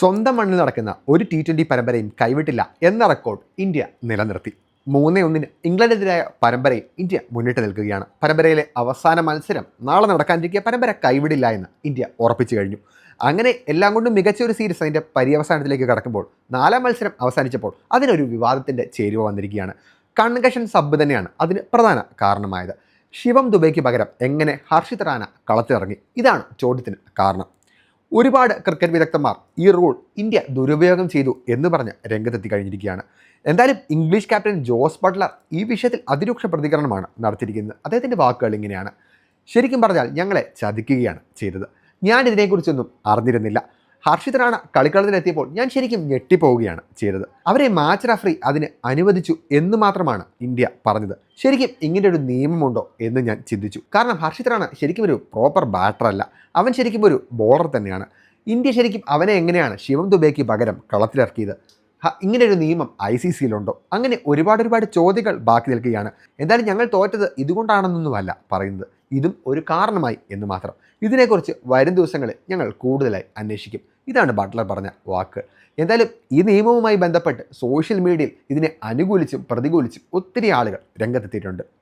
സ്വന്തം മണ്ണിൽ നടക്കുന്ന ഒരു ടി ട്വന്റി പരമ്പരയും കൈവിട്ടില്ല എന്ന റെക്കോർഡ് ഇന്ത്യ നിലനിർത്തി. മൂന്നേ ഒന്നിന് ഇംഗ്ലണ്ടിനെതിരായ പരമ്പരയിൽ ഇന്ത്യ മുന്നിട്ട് നിൽക്കുകയാണ്. പരമ്പരയിലെ അവസാന മത്സരം നാളെ നടക്കാനിരിക്കിയ പരമ്പര കൈവിടില്ല എന്ന് ഇന്ത്യ ഉറപ്പിച്ചു കഴിഞ്ഞു. അങ്ങനെ എല്ലാം കൊണ്ടും മികച്ച ഒരു സീരീസ് അതിന്റെ പര്യവസാനത്തിലേക്ക് കടക്കുമ്പോൾ നാലാം മത്സരം അവസാനിച്ചപ്പോൾ അതിനൊരു വിവാദത്തിന്റെ ചേരുവ വന്നിരിക്കുകയാണ്. കൺകഷൻ സബ് തന്നെയാണ് അതിന് പ്രധാന കാരണമായത്. ശിവം ദുബൈക്ക് പകരം എങ്ങനെ ഹർഷിത് റാന കളത്തിലിറങ്ങി? ഇതാണ് ചോദ്യത്തിന് കാരണം. ഒരുപാട് ക്രിക്കറ്റ് വിദഗ്ധന്മാർ ഈ റൂൾ ഇന്ത്യ ദുരുപയോഗം ചെയ്തു എന്ന് പറഞ്ഞ് രംഗത്തെത്തി കഴിഞ്ഞിരിക്കുകയാണ്. എന്തായാലും ഇംഗ്ലീഷ് ക്യാപ്റ്റൻ ജോസ് ബട്ട്ലർ ഈ വിഷയത്തിൽ അതിരൂക്ഷ പ്രതികരണമാണ് നടത്തിയിരിക്കുന്നത്. അദ്ദേഹത്തിന്റെ വാക്കുകൾ ഇങ്ങനെയാണ്. ശരിക്കും പറഞ്ഞാൽ ഞങ്ങളെ ചതിക്കുകയാണ് ചെയ്തത്. ഞാൻ ഇതിനെക്കുറിച്ചൊന്നും അറിഞ്ഞിരുന്നില്ല. ഹർഷിത് റാണ കളിക്കളത്തിലെത്തിയപ്പോൾ ഞാൻ ശരിക്കും ഞെട്ടിപ്പോവുകയാണ് ചെയ്തത്. അവരെ മാച്ച് റഫറി അതിന് അനുവദിച്ചു എന്ന് മാത്രമാണ് ഇന്ത്യ പറഞ്ഞത്. ശരിക്കും ഇങ്ങനെ ഒരു നിയമമുണ്ടോ എന്ന് ഞാൻ ചിന്തിച്ചു. കാരണം ഹർഷിത് റാണ ശരിക്കും ഒരു പ്രോപ്പർ ബാറ്ററല്ല അവൻ ശരിക്കും ഒരു ബോളർ തന്നെയാണ്. ഇന്ത്യ ശരിക്കും അവനെ എങ്ങനെയാണ് ശിവം ദുബേക്ക് പകരം കളത്തിലിറക്കിയത്? ഇങ്ങനെ ഒരു നിയമം ഐ സി സിയിലുണ്ടോ? അങ്ങനെ ഒരുപാട് ഒരുപാട് ചോദ്യങ്ങൾ ബാക്കി നിൽക്കുകയാണ്. എന്തായാലും ഞങ്ങൾ തോറ്റത് ഇതുകൊണ്ടാണെന്നൊന്നുമല്ല പറയുന്നത്. ഇതും ഒരു കാരണമായി എന്ന് മാത്രം. ഇതിനെക്കുറിച്ച് വരും ദിവസങ്ങളിൽ ഞങ്ങൾ കൂടുതലായി അന്വേഷിക്കും. ഇതാണ് ബട്ട്ലർ പറഞ്ഞ വാക്ക്. എന്തായാലും ഈ നിയമവുമായി ബന്ധപ്പെട്ട് സോഷ്യൽ മീഡിയയിൽ ഇതിനെ അനുകൂലിച്ചും പ്രതികൂലിച്ചും ഒത്തിരി ആളുകൾ രംഗത്തെത്തിയിട്ടുണ്ട്.